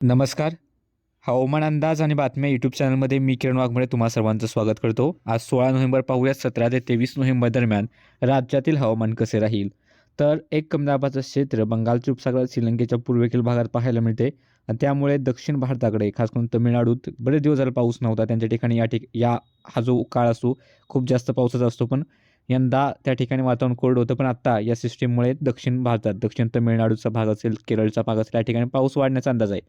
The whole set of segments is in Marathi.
नमस्कार. हवामान अंदाज आणि बातम्या यूट्यूब चॅनलमध्ये मी किरण वाघमळे तुम्हा सर्वांचं स्वागत करतो. आज सोळा नोव्हेंबर पाहूयात सतरा ते तेवीस नोव्हेंबर दरम्यान राज्यातील हवामान कसे राहील? तर एक कमी दाबाचं क्षेत्र बंगालच्या उपसागरात श्रीलंकेच्या पूर्वेकडील भागात पाहायला मिळते. आणि त्यामुळे दक्षिण भारताकडे खास करून तमिळनाडूत बरेच दिवस झाला पाऊस नव्हता. त्यांच्या ठिकाणी या ठिक या हा जो काळ असतो खूप जास्त पावसाचा असतो. पण यंदा त्या ठिकाणी वातावरण कोरडं होतं पण आत्ता या सिस्टीममुळे दक्षिण भारतात दक्षिण तमिळनाडूचा भाग असेल केरळचा भाग असेल या ठिकाणी पाऊस वाढण्याचा अंदाज आहे.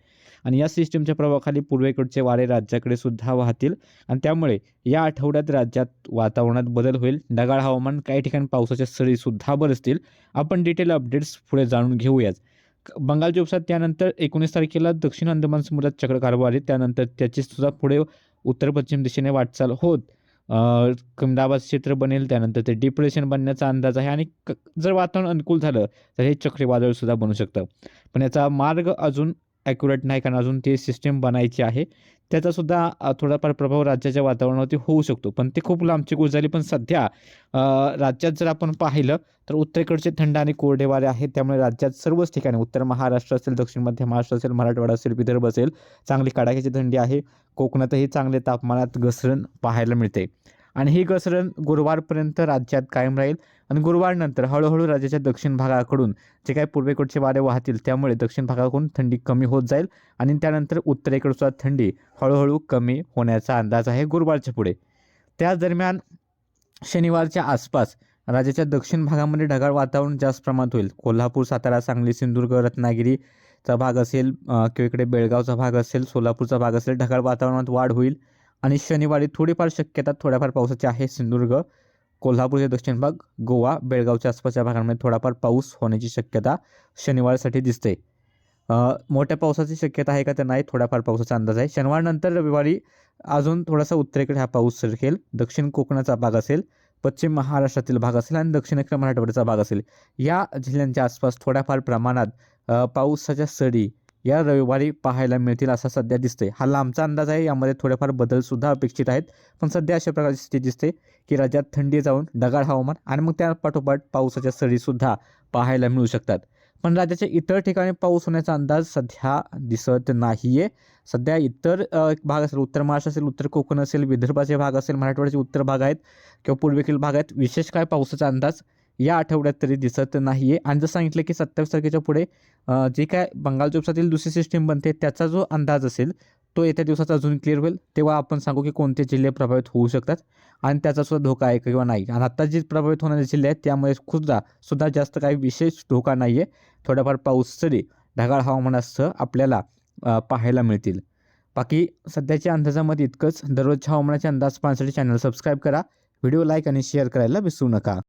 आणि या सिस्टीमच्या प्रभावाखाली पूर्वेकडचे वारे राज्याकडे सुद्धा वाहतील. आणि त्यामुळे या आठवड्यात राज्यात वातावरणात बदल होईल. ढगाळ हवामान काही ठिकाणी पावसाच्या सरीसुद्धा बरसतील. आपण डिटेल अपडेट्स पुढे जाणून घेऊयाच बंगालच्या उपसात त्यानंतर एकोणीस तारखेला दक्षिण अंदमान समुद्रात चक्रकारभार आली त्यानंतर त्याची सुद्धा पुढे उत्तर पश्चिम दिशेने वाटचाल होत. कमदाबाद क्षेत्र बनेल त्यानंतर ते डिप्रेशन बनण्याचा अंदाज आहे आणि क- जर वातावरण अनुकूल झालं तर हे चक्रीवादळ सुद्धा बनू शकतं. पण याचा मार्ग अजून ॲक्युरेट नाही कारण अजून ती सिस्टीम बनायची आहे. त्याचासुद्धा थोडाफार प्रभाव राज्याच्या वातावरणावरती होऊ शकतो. पण ते खूप लांबची गोष्ट झाली. पण सध्या राज्यात जर आपण पाहिलं तर उत्तरेकडचे थंड आणि कोरडे वारे आहेत. त्यामुळे राज्यात सर्वच ठिकाणी उत्तर महाराष्ट्र असेल दक्षिण मध्य महाराष्ट्र असेल मराठवाडा असेल विदर्भ असेल चांगली कडाक्याची थंडी आहे. कोकणातही चांगले तापमानात घसरण पाहायला मिळते. आणि ही घसरण गुरुवारपर्यंत राज्यात कायम राहील. आणि गुरुवारनंतर हळूहळू राज्याच्या दक्षिण भागाकडून जे काही पूर्वेकडचे वारे वाहतील त्यामुळे दक्षिण भागाकडून थंडी कमी होत जाईल. आणि त्यानंतर उत्तरेकडे सुद्धा थंडी हळूहळू कमी होण्याचा अंदाज आहे गुरुवारच्या पुढे. त्याच दरम्यान शनिवारच्या आसपास राज्याच्या दक्षिण भागामध्ये ढगाळ वातावरण जास्त प्रमाणात होईल. कोल्हापूर सातारा सांगली सिंधुदुर्ग रत्नागिरीचा भाग असेल किंवा इकडे बेळगावचा भाग असेल सोलापूरचा भाग असेल ढगाळ वातावरणात वाढ होईल. आणि शनिवारी थोडीफार शक्यता थोड्याफार पावसाची आहे सिंधुदुर्ग कोल्हापूरचे दक्षिण भाग गोवा बेळगावच्या आसपासच्या भागांमध्ये थोडाफार पाऊस होण्याची शक्यता शनिवारसाठी दिसते. मोठ्या पावसाची शक्यता आहे का तर नाही थोडाफार पावसाचा अंदाज आहे. शनिवारनंतर रविवारी अजून थोडासा उत्तरेकडे हा पाऊस सरकेल. दक्षिण कोकणाचा भाग असेल पश्चिम महाराष्ट्रातील भाग असेल आणि दक्षिणेकडे मराठवाड्याचा भाग असेल. या जिल्ह्यांच्या आसपास थोड्याफार प्रमाणात पावसाच्या सरी या रविवारी पाहायला मिळतील असं सध्या दिसते हा लांबचा अंदाज आहे यामध्ये थोडेफार बदलसुद्धा अपेक्षित आहेत पण सध्या अशा प्रकारची स्थिती दिसते की राज्यात थंडी जाऊन ढगाळ हवामान आणि मग त्या पाठोपाठ पावसाच्या सरीसुद्धा पाहायला मिळू शकतात. पण राज्याच्या इतर ठिकाणी पाऊस होण्याचा अंदाज सध्या दिसत नाही आहे सध्या इतर भाग असेल उत्तर महाराष्ट्र असेल उत्तर कोकण असेल विदर्भाचे भाग असेल मराठवाड्याचे उत्तर भाग आहेत किंवा पूर्वेकडील भाग आहेत विशेष काय पावसाचा अंदाज या आठवड्यात तरी दिसत नाही आहे आणि जसं सांगितलं की सत्तावीस तारखेच्या पुढे जे काय बंगालच्या उपसातील दुसरी सिस्टीम बनते त्याचा जो अंदाज असेल तो येत्या दिवसात अजून क्लिअर होईल. तेव्हा आपण सांगू की कोणते जिल्हे प्रभावित होऊ शकतात आणि त्याचा सुद्धा धोका आहे किंवा नाही. आणि आत्ता जे प्रभावित होणारे जिल्हे आहेत त्यामुळे खुद्दा सुद्धा जास्त काही विशेष धोका नाही आहे थोडाफार पाऊस तरी ढगाळ हवामानासह आपल्याला पाहायला मिळतील. बाकी सध्याच्या अंदाजामध्ये इतकंच. दररोजच्या हवामानाचे अंदाज पाहण्यासाठी चॅनल सबस्क्राईब करा. व्हिडिओ लाईक आणि शेअर करायला विसरू नका.